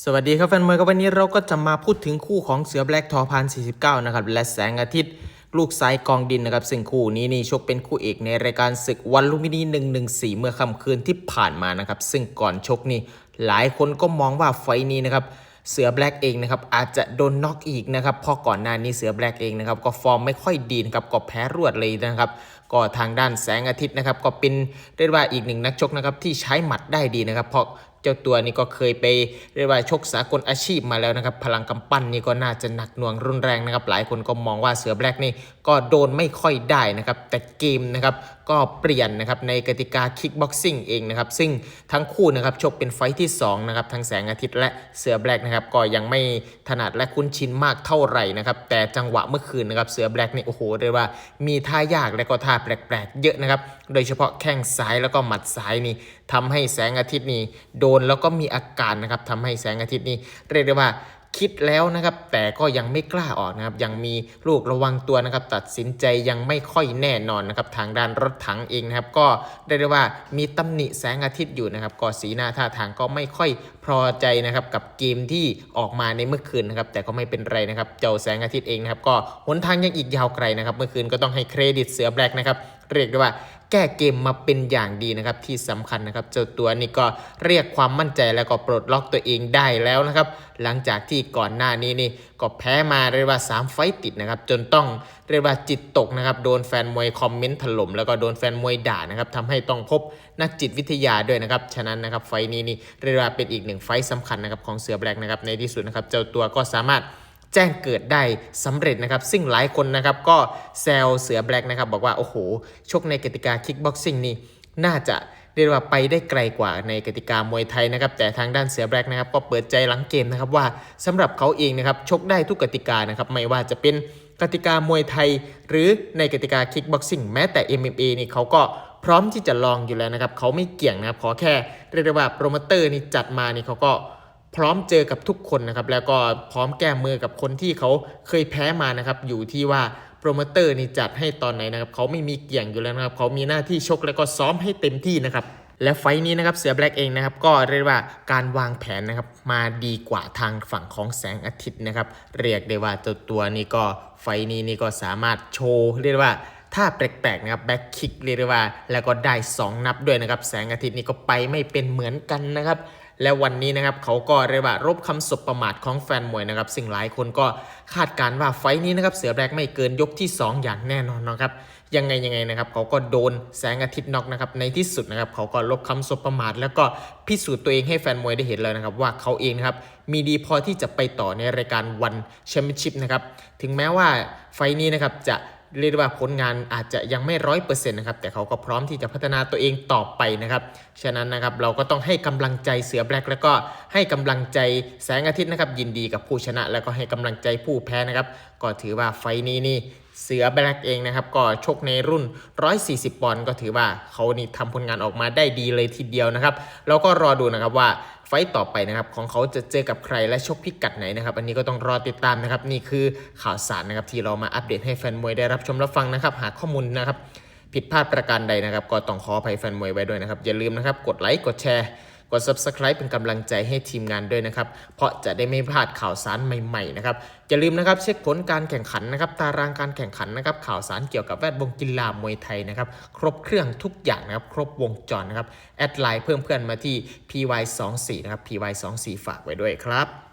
สวัสดีครับแฟนมวยครับวันนี้เราก็จะมาพูดถึงคู่ของเสือแบล็กทอพัน49 นะครับ และแสงอาทิตย์ลูกซ้ายกองดินนะครับ ซึ่งคู่นี้นี่ชกเป็นคู่เอกในรายการศึกวันลุมพินี 114 เมื่อค่ำคืนที่ผ่านมานะครับ ซึ่งก่อนชกนี่หลายคนก็มองว่าไฟนี้นะครับเสือแบล็กเองนะครับอาจจะโดนน็อกอีกนะครับเพราะก่อนหน้านี้เสือแบล็กเองนะครับก็ฟอร์มไม่ค่อยดีนะครับก็แพ้รวดเลยนะครับก็ทางด้านแสงอาทิตย์นะครับก็เป็นเรียกว่าอีกหนึ่งนักชกนะครับที่ใช้หมัดได้ดีนะครับเพราะ เจ้าตัวนี้ก็เคยไปเรียกว่าชกสากลอาชีพมาแล้วนะครับ พลังกำปั้นนี่ก็น่าจะหนักหน่วงรุนแรงนะครับ หลายคนก็มองว่าเสือแบล็กนี่ก็โดนไม่ค่อยได้นะครับ แต่เกมนะครับก็เปลี่ยนนะครับในกติกาคิกบ็อกซิ่งเองนะครับ ซึ่งทั้งคู่นะครับชกเป็นไฟท์ที่สองนะครับทั้งแสงอาทิตย์และเสือแบล็กนะครับก็ยังไม่ถนัดและคุ้นชินมากเท่าไหร่นะครับ แต่จังหวะเมื่อคืนนะครับเสือแบล็กนี่โอ้โหเรียกว่ามีท่ายากและก็ท่าแปลกๆ เยอะนะครับ โดยเฉพาะแข้งซ้ายแล้วก็หมัดซ้ายนี่ ทำให้แสงอาทิตย์นี่โดนแล้วก็มีอาการนะครับทำให้แสงอาทิตย์นี่เรียกได้ว่าคิดแล้วนะครับ แต่ก็ยังไม่กล้าออกนะครับ ยังมีลูกระวังตัวนะครับ ตัดสินใจยังไม่ค่อยแน่นอนนะครับ ทางด้านรถถังเองนะครับ ก็ได้ได้ว่ามีตำหนิแสงอาทิตย์อยู่นะครับ ก็สีหน้าท่าทางก็ไม่ค่อยพอใจนะครับ กับเกมที่ออกมาในเมื่อคืนนะครับ แต่ก็ไม่เป็นไรนะครับ เจ้าแสงอาทิตย์เองนะครับ ก็หนทางยังอีกยาวไกลนะครับ เมื่อคืนก็ต้องให้เครดิตเสือแบล็กนะครับ เรียกได้ว่า แก้เกมมาเป็นอย่างดีนะครับที่สำคัญนะครับ เจ้าตัวนี้ก็เรียกความมั่นใจแล้วก็ปลดล็อกตัวเองได้แล้วนะครับ หลังจากที่ก่อนหน้านี้นี่ก็แพ้มาเรียกว่า 3 ไฟติดนะครับ จนต้องเรียกว่าจิตตกนะครับ โดนแฟนมวยคอมเมนต์ถล่มแล้วก็โดนแฟนมวยด่านะครับทำให้ต้องพบนักจิตวิทยาด้วยนะครับ ฉะนั้นนะครับไฟนี้นี่เรียกว่าเป็นอีกหนึ่งไฟต์สำคัญนะครับของเสือแบล็กนะครับในที่สุดนะครับ เจ้าตัวก็สามารถ แจ้งเกิดได้สำเร็จนะครับซึ่งหลายคนนะครับก็แซวเสือแบล็กนะครับบอกว่าโอ้โหชกในกติกาคิกบ็อกซิ่งนี่น่าจะเรียกว่าไปได้ไกลกว่าในกติกามวยไทยนะครับ แต่ทางด้านเสือแบล็กนะครับก็เปิดใจหลังเกมนะครับว่าสำหรับเขาเองนะครับชกได้ทุกกติกานะครับไม่ว่าจะเป็นกติกามวยไทย หรือในกติกาคิกบ็อกซิ่งแม้แต่ MMA นี่เขาก็พร้อมที่จะลองอยู่แล้วนะครับเขาไม่เกี่ยงนะครับขอแค่เรียกได้ว่าโปรโมเตอร์นี่จัดมานี่เขาก็ พร้อมเจอกับทุกคนนะครับแล้วก็พร้อมแก้มือกับคนที่เขาเคยแพ้มานะครับอยู่ที่ว่าโปรโมเตอร์นี่จัดให้ตอนไหนนะครับเขาไม่มีเกี่ยงอยู่แล้วนะครับเขามีหน้าที่ชกแล้วก็ซ้อมให้เต็มที่นะครับและไฟนี้นะครับเสือแบล็กเองนะครับก็เรียกว่าการวางแผนนะครับมาดีกว่าทางฝั่งของแสงอาทิตย์นะครับเรียกได้ว่าตัวตัวนี้ก็ไฟนี้นี่ก็สามารถโชว์เรียกว่าถ้าแปลกๆนะครับแบ็คคิกเรียกได้ว่า แล้วก็ได้ 2 นับด้วยนะครับแสงอาทิตย์นี่ก็ไปไม่เป็นเหมือนกันนะครับ และวันนี้นะครับเขาก็เรียกว่ารบคำสบประมาทของแฟนมวยนะครับสิ่งหลายคนก็คาดการณ์ว่าไฟนี้นะครับเสือแบล็กไม่เกินยกที่ 2 อย่างแน่นอนนะครับยังไงยังไงนะครับเขาก็โดนแสงอาทิตย์น็อกนะครับในที่สุดนะครับเขาก็ลบคำสบประมาทแล้วก็พิสูจน์ตัวเองให้แฟนมวยได้เห็นแล้วนะครับว่าเขาเองครับมีดีพอที่จะไปต่อในรายการวันแชมเปี้ยนชิพนะครับถึงแม้ว่าไฟนี้นะครับจะ เรียกว่าผลงานอาจจะยังไม่ร้อยเปอร์เซ็นต์นะครับแต่เขาก็พร้อมที่จะพัฒนาตัวเองต่อไปนะครับฉะนั้นนะครับเราก็ต้องให้กำลังใจเสือแบล็กแล้วก็ให้กำลังใจแสงอาทิตย์นะครับยินดีกับผู้ชนะ แล้วก็ให้กำลังใจผู้แพ้นะครับก็ถือว่าไฟนี้นี่เสือแบล็กเองนะครับ ก็ชกในรุ่น 140 ปอนด์ก็ถือว่าเขานี่ทำผลงานออกมาได้ดีเลยทีเดียวนะครับเราก็รอดูนะครับว่าไฟต์ต่อไปนะครับ ของเขาจะเจอกับใครและชกพิกัดไหนนะครับ อันนี้ก็ต้องรอติดตามนะครับ นี่คือข่าวสารนะครับที่เรามาอัปเดตให้แฟนมวยได้รับชมรับฟังนะครับ หากข้อมูลนะครับผิดพลาดประการใดนะครับ ก็ต้องขออภัยแฟนมวยไว้ด้วยนะครับอย่าลืมนะครับกดไลค์กดแชร์ กด subscribe เป็นกำลังใจให้ทีมงานด้วยนะครับ เพราะจะได้ไม่พลาดข่าวสารใหม่ๆนะครับอย่าลืมนะครับเช็คผลการแข่งขันนะครับตารางการแข่งขันนะครับข่าวสารเกี่ยวกับแวดวงกีฬามวยไทยนะครับครบเครื่องทุกอย่างนะครับครบวงจรนะครับแอดไลน์เพิ่มเพื่อนมาที่ py24 นะครับ py24 ฝากไว้ด้วยครับ